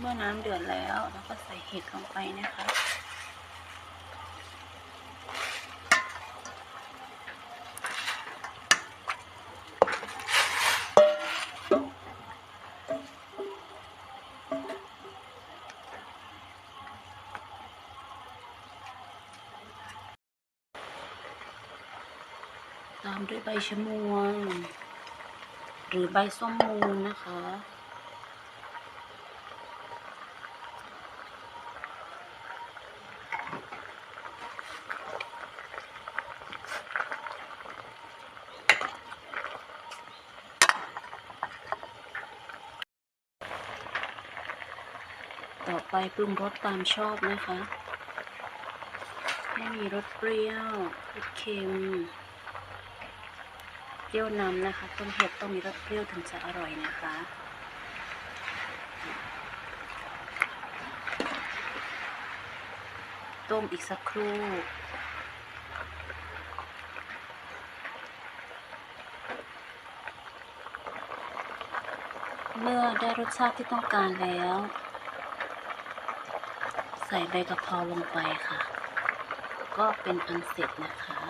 เมื่อน้ำเดือดแล้วเราก็ใส่เห็ดลงไปนะคะ ตามด้วยใบชะมวง หรือใบส้มมูนนะคะ ต่อไปปรุงรสตามชอบนะคะ ให้มีรสเปรี้ยวรสเค็ม เปรี้ยวนำนะคะ ต้มเห็ดต้องมีรสเปรี้ยวถึงจะอร่อยนะคะต้มอีกสักครู่ เมื่อได้รสชาติที่ต้องการแล้ว ใส่ใบกะเพราลงไปค่ะ ก็เป็นอันเสร็จนะคะ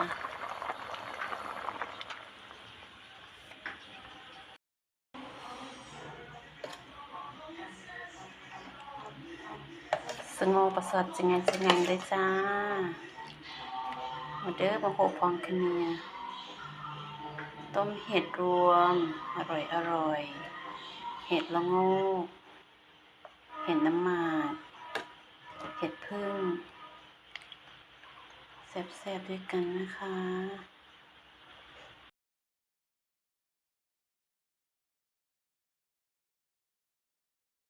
สงบประสดจังไงจังไงเลยจ้ามาเด้อบะโขพองคเนียต้มเห็ดรวม อร่อยอร่อย เห็ดละโงกเห็ดน้ำมากเห็ดพึ่งแซ่บๆด้วยกันนะคะ